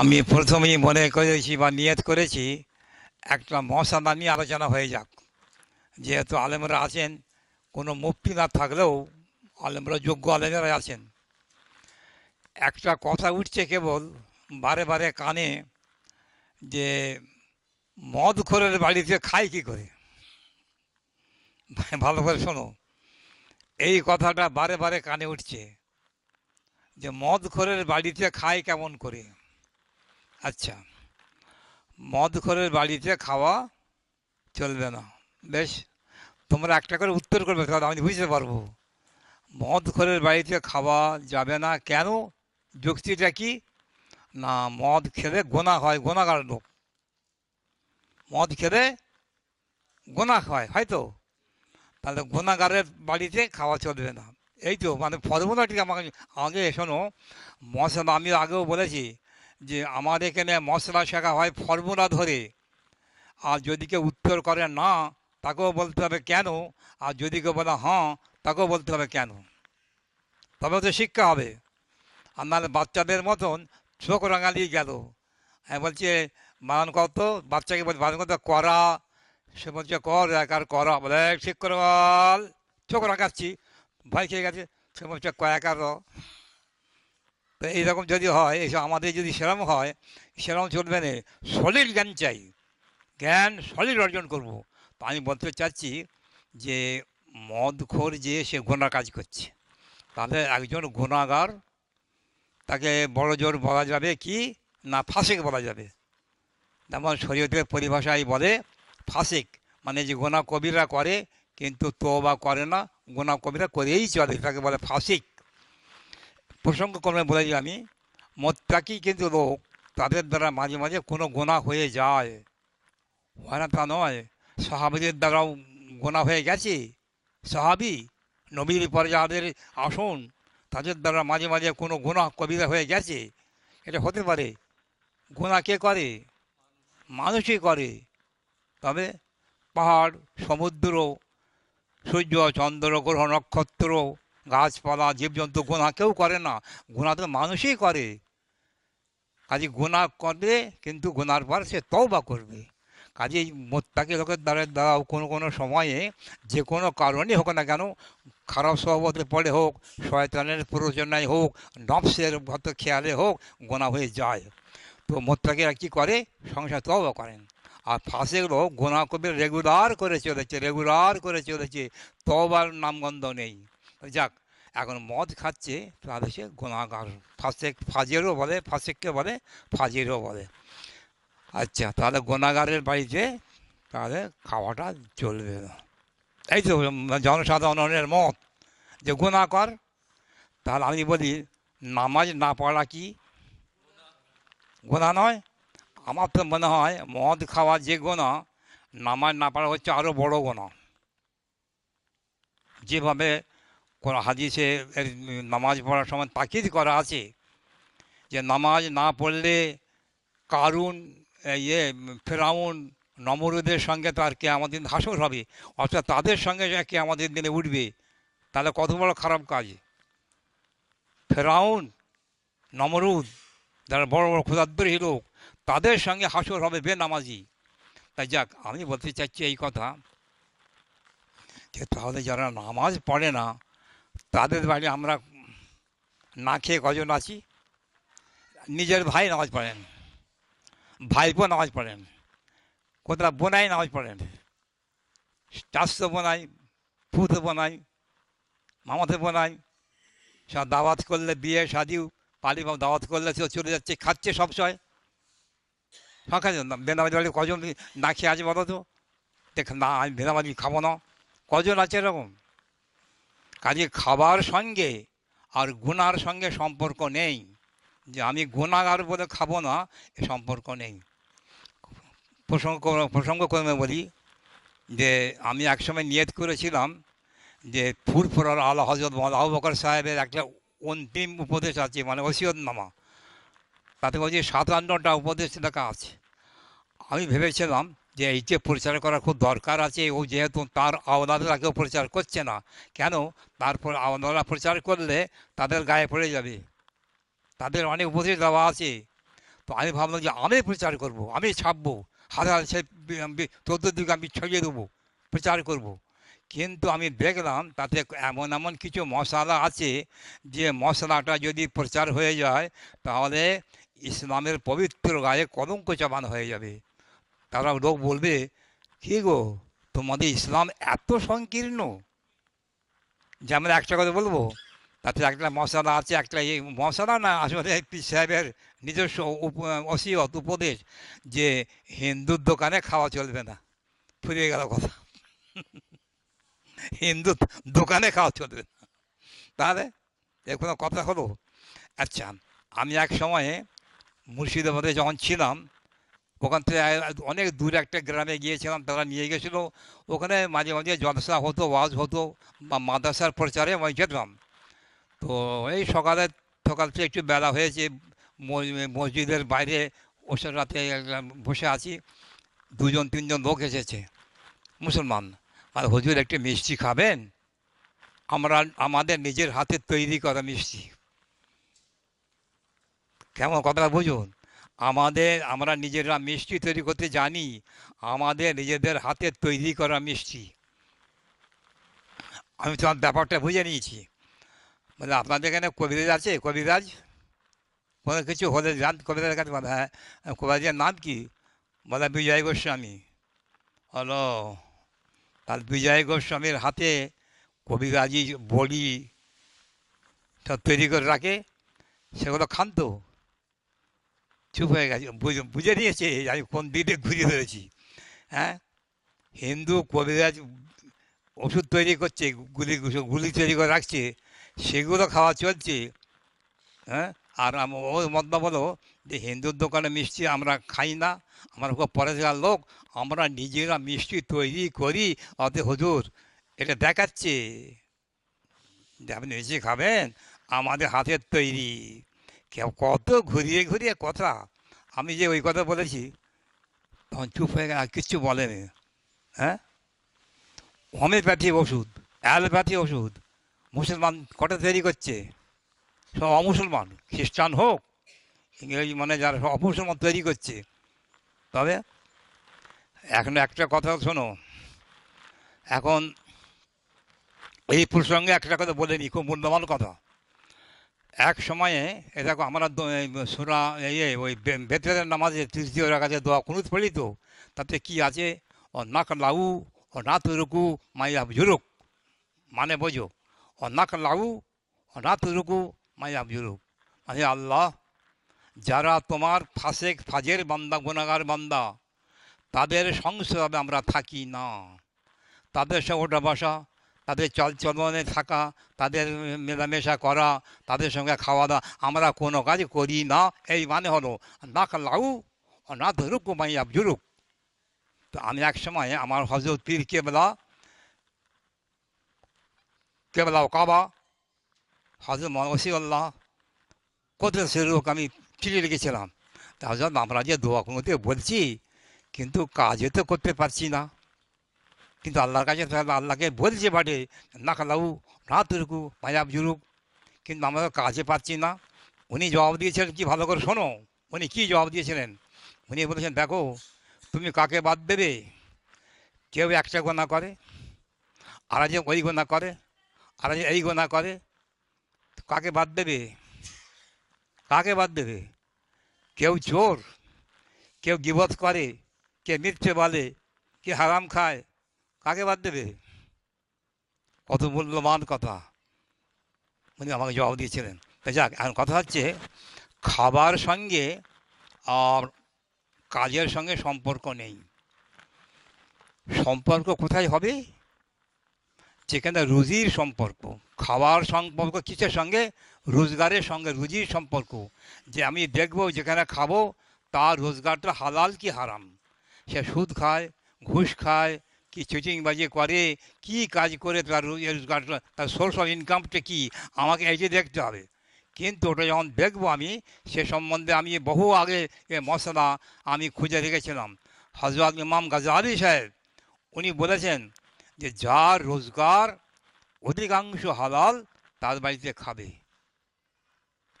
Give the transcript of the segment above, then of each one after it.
আমি প্রথমেই মনে করেছি বা নিয়ত করেছি, একটা মশালা নিয়ে আলোচনা হয়ে যাক। যেহেতু আলেমরা আছেন, কোনো মুক্তি না থাকলেও আলেমরা যোগ্য আলেমরা আছেন। একটা কথা উঠছে কেবল, বারে বারে কানে, যে মদ খোরের বাড়িতে খায় কি করে? ভালো করে শোনো। এই কথাটা বারে বারে কানে উঠছে যে মদ খোরের বাড়িতে খায় কেমন করে? আচ্ছা। মদ খোরের বাড়িতে খাওয়া চলবে না। বেশ, তোমরা একটা করে উত্তর করবে, তাহলে আমি বুঝতে পারব। মদ খোরের বাড়িতে খাওয়া যাবে না কেন? যুক্তিটা কি? না, মদ খেলে গোনা হয়, গোনাগার লোক। মদ খেলে গোনা হয় হয়তো তাহলে গোনাগারের বাড়িতে খাওয়া চলবে না। এই তো মানে ফর্মুলাটি আমাকে আগে শোনো, মশলা আমি আগেও বলেছি যে আমার এখানে মশলা শেখা হয় ফর্মুলা ধরে। আর যদি কেউ উত্তর করে না তাকেও বলতে হবে কেন? আর যদি কেউ বলে হ্যাঁ তাকেও বলতে হবে কেন? তবে তো শিক্ষা হবে। আর নাহলে বাচ্চাদের মতন চোখ রাঙালি গেল। হ্যাঁ বলছে বানান কত বাচ্চাকে বলছে বানান কত করা। সে বলছে কর এক আর করা। বলে "এই, ঠিক করে বল। চোখ রাখাচ্ছি ভয় খেয়ে গেছে। সে বলছে কয়েক আর র। তো এইরকম যদি হয় এইসব আমাদের যদি সেরম হয়, সেরম চলবে না। সলিড জ্ঞান চাই। জ্ঞান সলিড অর্জন করব। তো আমি বলতে চাচ্ছি যে, মদখোর যে সে গোনা কাজ করছে, তাহলে একজন গুণাগার, তাকে বড় জোর বলা যাবে কি? না ফাঁসেক বলা যাবে। যেমন শরীয়তের পরিভাষায় বলে, ফাসেক মানে যে গোনা কবিরা করে, কিন্তু তো বা করে না গোনা কবিরা করেই চলে। তাকে বলে ফাসিক। প্রসঙ্গক্রমে বলেছি আমি। মোত্তাকি কিন্তু লোক, তাদের দ্বারা মাঝে মাঝে কোনো গোনা হয়ে যায়। হয় না তা নয়? সাহাবিদের দ্বারাও গোনা হয়ে গেছে? সাহাবি, নবীর পরে যাদের আসন, তাদের দ্বারা মাঝে মাঝে কোনো গোনা কবিরা হয়ে গেছে? এটা হতে পারে। গোনা কে করে? মানুষই করে। তবে পাহাড়, সমুদ্র, সূর্য, চন্দ্র, গ্রহ, নক্ষত্র গাছপালা, জীবজন্তু, গোনা কেউ করে না। গোনা তো মানুষই করে। কাজে গোনা করবে, কিন্তু গোনার পর সে তওবা করবে। কাজে মোত্তাকি লোকের দ্বারা দ্বারাও কোনো কোনো সময়ে, যে কোনো কারণে হোক না কেন, খারাপ স্বভাবতে পড়ে হোক, শয়তানের প্ররোচনায় হোক, নফসের হয়তো খেয়ালে হোক, গোনা হয়ে যায়। তো মোত্তাকিরা কী করে? সংসার তওবা করেন। আর ফাঁসেগুলো গোনা কবির রেগুলার করে চলেছে রেগুলার করে চলেছে। তবার নামগন্ধ নেই। যাক, এখন মদ খাচ্ছে তাহলে সে গোনাগার ফাঁসেক ফাজেরও বলে ফাঁসেককে বলে? ফাজিরও বলে। আচ্ছা তাহলে গোনাগারের বাড়িতে তাহলে খাওয়াটা চলবে। না এই তো জনসাধারণের মত যে গুণা কর। তাহলে আমি বলি, নামাজ না পড়া কি? গোনা নয়। আমার তো মনে হয়, মদ খাওয়া যে গোনা নামাজ না পড়া হচ্ছে আরও বড় গোনা যেভাবে কোনো হাদিসে নামাজ পড়ার সময় তাকিদ করা আছে যে নামাজ না পড়লে কারুন ইয়ে ফেরাউন, নমরুদের সঙ্গে তার কে আমাদের হাসর হবে। অর্থাৎ তাদের সঙ্গে কে আমাদের দিনে উঠবে, তাহলে কত বড় খারাপ কাজ? ফেরাউন, নমরুদ, যারা বড় বড় ক্ষুদাদ্রহী লোক, তাদের সঙ্গে হাসর হবে বেনামাজি। তাই যাক, আমি বলতে চাচ্ছি এই কথা যে তাহলে যারা নামাজ পড়ে না তাদের বাড়ি আমরা না খেয়ে কজন আছি? নিজের ভাই নামাজ পড়েন, ভাইপো নামাজ পড়েন, কোথাও বোনাই নামাজ পড়েন চাষতো বোনাই ফুতো বোনাই, মামাতে বোনাই, সব দাওয়াত করলে বিয়ে শাদিও পালি দাওয়াত করলে সে চলে যাচ্ছে, খাচ্ছে সব সময়। ফাঁকা বেনামাজি বাড়ি কজন না খেয়ে আছে বলো তো? দেখ না, আমি বেনামাজি খাব না। কজন আছে এরকম? কাজে খাবার সঙ্গে আর গুনার সঙ্গে সম্পর্ক নেই। যে আমি গুণাগার বলে খাব না, এ সম্পর্ক নেই। প্রসঙ্গ প্রসঙ্গ ক্রমে বলি যে আমি একসময় নিয়ত করেছিলাম যে ফুরফুরার আলা হজরত আবু বকর সাহেবের একটা অন্তিম উপদেশ আছে মানে ওসিয়তনামা তাতে বলছি সাতান্নটা উপদেশ লেখা আছে। আমি ভেবেছিলাম যে এই যে প্রচার করা খুব দরকার আছে, ও যেহেতু তার আওলাদরা কেউ প্রচার করছে না, কেন? তারপর আওলাদরা প্রচার করলে তাদের গায়ে পড়ে যাবে। তাদের অনেক উপদেশ দেওয়া আছে। তো আমি ভাবলাম যে আমি প্রচার করব, আমি ছাপবো, হাজার সে চোদ্দোদিকে আমি ছড়িয়ে দেবো, প্রচার করব। কিন্তু আমি দেখলাম তাতে এমন এমন কিছু মশলা আছে যে মশলাটা যদি প্রচার হয়ে যায়, তাহলে ইসলামের পবিত্র গায়ে কলঙ্ক চাপানো হয়ে যাবে। তারা লোক বলবে, কী গো, তোমাদের ইসলাম এত সংকীর্ণ যে আমরা একটা কথা বলব? তাতে একটা মশলা আছে, একটা এই মশলা না, আসলে পি সাহেবের নিজস্ব ওসিয়ত, উপদেশ যে হিন্দুর দোকানে খাওয়া চলবে না। ফুরিয়ে গেল কথা। হিন্দু দোকানে খাওয়া চলবে না। তাহলে এ কোনো কথা হলো? আচ্ছা আমি এক সময়ে মুর্শিদাবাদে যখন ছিলাম ওখান থেকে অনেক দূর একটা গ্রামে গিয়েছিলাম, তারা নিয়ে গেছিল। ওখানে মাঝে মাঝে জলসা হতো, ওয়াজ হতো বা মাদ্রাসার প্রচারে আমি যেতাম। তো এই সকালে সকাল থেকে একটু বেলা হয়েছে মসজিদের বাইরে ওসব রাতে বসে আছি। দুজন, তিনজন লোক এসেছে, মুসলমান। আর হুজুর একটু মিষ্টি খাবেন? আমরা, আমাদের নিজের হাতে তৈরি করা মিষ্টি। কেমন কথাটা বুঝুন? আমাদের, আমরা নিজেরা মিষ্টি তৈরি করতে জানি, আমাদের নিজেদের হাতে তৈরি করা মিষ্টি। আমি তোমার ব্যাপারটা বুঝে নিয়েছি। মানে আপনাদের এখানে কবিরাজ আছে? কবিরাজ? কোনো কিছু হলে যান কবিরাজের কাছে বলে হ্যাঁ কবিরাজের নাম কি? বলে, বিজয় গোস্বামী। হলো, তার বিজয় গোস্বামীর হাতে কবিরাজি বড়ি সব তৈরি করে রাখে, সেগুলো খান তো। চুপ হয়ে গেছে। বুঝে নিয়েছে, আমি কোন দিকে ঘুরে ধরেছি। হ্যাঁ? হিন্দু, কবিরাজ ওষুধ তৈরি করছে, গুলি গুলি তৈরি করে রাখছে, সেগুলো খাওয়া চলছে। হ্যাঁ? আর আম- ও মত বলো যে হিন্দুর দোকানে মিষ্টি আমরা খাই না, আমরা খুব পরেশগার লোক, আমরা নিজেরা মিষ্টি তৈরি করি। অত হুজুর, এটা দেখাচ্ছে যে আপনি নিজে খাবেন, আমাদের হাতের তৈরি। কত ঘুরিয়ে ঘুরিয়ে কথা। আমি যে ওই কথা বলেছি, তখন চুপ হয়ে গেল কিচ্ছু বলেনি। হ্যাঁ? হোমিওপ্যাথি ওষুধ, অ্যালোপ্যাথি ওষুধ, মুসলমান কটা তৈরি করছে? সব অমুসলমান, খ্রিস্টান হোক, ইংরেজি মানে যারা সব অমুসলমান তৈরি করছে। তবে এখন একটা কথা শোনো, এখন এই প্রসঙ্গে একটা কথা বলে নিই খুব মূল্যবান কথা। এক সময়ে এ দেখো আমরা এই ইয়ে ওই বে- বেতের নামাজে তৃতীয় রাখাতে দোয়া কুনুত পড়ি তো, তাতে কি আছে? ও নাক লাউ ও না তুরুকু মাইয়া জুরুক মানে বোঝো ও নাক লাউ ও না তুরুকু মাইয়া জুরুক মানে আল্লাহ, যারা তোমার ফাসেক, ফাজের বান্দা গুণাগার বান্দা, তাদের সংস্রবে আমরা থাকি না। তাদের সঙ্গে ওঠা বসা তাদের চল চলনে থাকা, তাদের মেলামেশা করা, তাদের সঙ্গে খাওয়া দাওয়া আমরা কোনো কাজ করি না। এই মানে হলো না লাউ না ধরুক মাইয়া জুরুক তো আমি এক সময় আমার হজরত পীর কেবলা কেবলা ও কাবা হজরত ওসিউল্লাহ কত সেরূপ আমি চিঠি লিখেছিলাম। তা হজরত আমরা যে দোয়া কোনোতে বলছি, কিন্তু কাজে তো করতে পারছি না। কিন্তু আল্লাহর কাছে আল্লাহকে বলছে বাটে না খালাউ না তুরকু মায়াব জুরুক কিন্তু আমরা কাজে পাচ্ছি না। উনি জবাব দিয়েছিলেন, কি ভালো করে শোনো। উনি কি জবাব দিয়েছিলেন? উনি বলেছেন, দেখো, তুমি কাকে বাদ দেবে? কেউ একটা গোনা করে, আর যে ওই গোনা করে, আর যে এই গোনা করে। কাকে বাদ দেবে? কাকে বাদ দেবে? কেউ চোর, কেউ গিবত করে, কে মিথ্যে বলে, কে হারাম খায় কাকে বাদ দেবে? কত মূল্যবান কথা। উনি আমাকে জবাব দিয়েছিলেন। তা যাক, এখন কথা হচ্ছে খাবার সঙ্গে আর কাজের সঙ্গে সম্পর্ক নেই। সম্পর্ক কোথায় হবে? যেখানে রুজির সম্পর্ক। খাওয়ার সম্পর্ক কিসের সঙ্গে? রোজগারের সঙ্গে, রুজির সম্পর্ক। যে আমি দেখব যেখানে খাব, তার রোজগারটা হালাল কি হারাম? সে সুদ খায়, ঘুষ খায় কি চিটিংবাজি করে, কি কাজ করে তার রোজ- রোজগারটা তার সোর্স অফ ইনকামটা কী? আমাকে যে দেখতে হবে। কিন্তু ওটা যখন দেখব আমি, সে সম্বন্ধে আমি বহু আগে মশলা আমি খুঁজে রেখেছিলাম হজরত ইমাম গাজালি সাহেব, উনি বলেছেন যে যার রোজগার, অধিকাংশ হালাল তার বাড়িতে খাবে।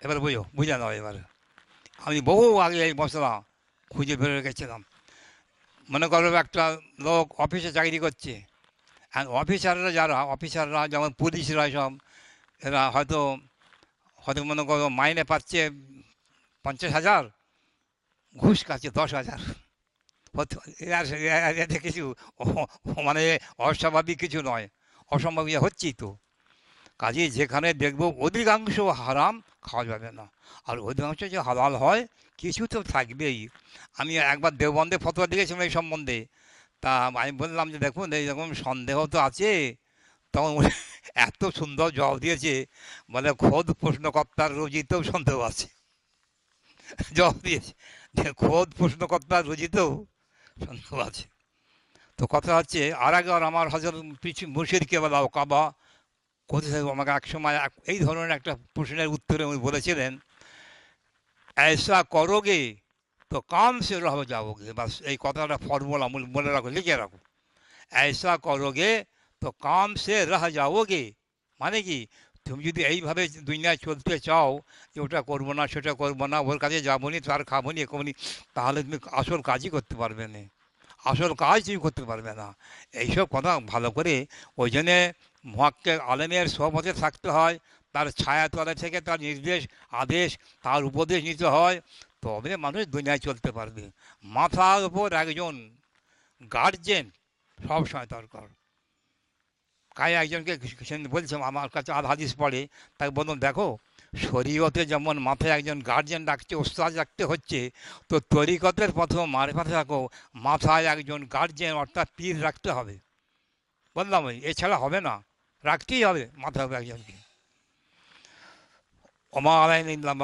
এবার বুঝো, বুঝে নাও এবার। আমি বহু আগে এই মশলা খুঁজে বের রেখেছিলাম মনে করো একটা লোক অফিসে চাকরি করছে। আর অফিসাররা যারা অফিসাররা যেমন পুলিশরা সব, এরা হয়তো হয়তো মনে করো মাইনে পাচ্ছে পঞ্চাশ হাজার, ঘুষ খাচ্ছে দশ হাজার। এতে কিছু মানে অস্বাভাবিক কিছু নয়, অসম্ভব ইয়ে হচ্ছেই তো। কাজেই যেখানে দেখব অধিকাংশ হারাম খাওয়া যাবে না। আর অধিকাংশ যে হালাল হয়, কিছু তো থাকবেই। আমি একবার দেওবন্দে ফতোয়া দিয়েছিলাম এই সম্বন্ধে। তা আমি বললাম যে, দেখুন, এই এইরকম সন্দেহ তো আছে। তখন এত সুন্দর জবাব দিয়েছে, বলে, খোদ প্রশ্নকর্তার রুজিতেও সন্দেহ আছে। জবাব দিয়েছে, যে, খোদ প্রশ্নকর্তার রুজিতেও সন্দেহ আছে। তো কথা হচ্ছে, আর একবার আমার হজর পিছু মুর্শিদকে বলা কাবা কোথায় আমাকে এক সময় এক- এই ধরনের একটা প্রশ্নের উত্তরে উনি বলেছিলেন ऐसा करोगे तो काम से रह जाओगे बस এই কথাটা ফর্মুলা মনে রাখো লিখে রাখো ऐसा करोगे तो काम से रह जाओगे মানে কি তুমি যদি এইভাবে দুনিয়ায় চলতে চাও যে ওটা করবো না সেটা করবো না ওর কাছে যাবো নি তার খাবো নি এরকম নি তাহলে তুমি আসল কাজই করতে পারবে না আসল কাজ তুমি করতে পারবে না এইসব কথা ভালো করে ওই জন্যে মহাক্কে আলেমের সহমতে থাকতে হয়, তার ছায়া তলে থেকে তার নির্দেশ, আদেশ, তার উপদেশ নিতে হয়, তবে মানুষ দুনিয়ায় চলতে পারবে। মাথার উপর একজন গার্জেন সবসময় দরকার। কাই একজনকে বলছিলাম আমার কাছে আধ হাদিস পড়ে। তাকে বললাম, দেখো, শরীয়তে যেমন মাথায় একজন গার্জেন রাখছে ওস্তাদ রাখতে হচ্ছে, তো তরিকতের প্রথম মারফাতে থাকো, মাথায় একজন গার্জেন অর্থাৎ পীর রাখতে হবে। বললাম এছাড়া হবে না। রাখতেই হবে মাথা হবে একজনকে ওমা আলাইন ইল্লাম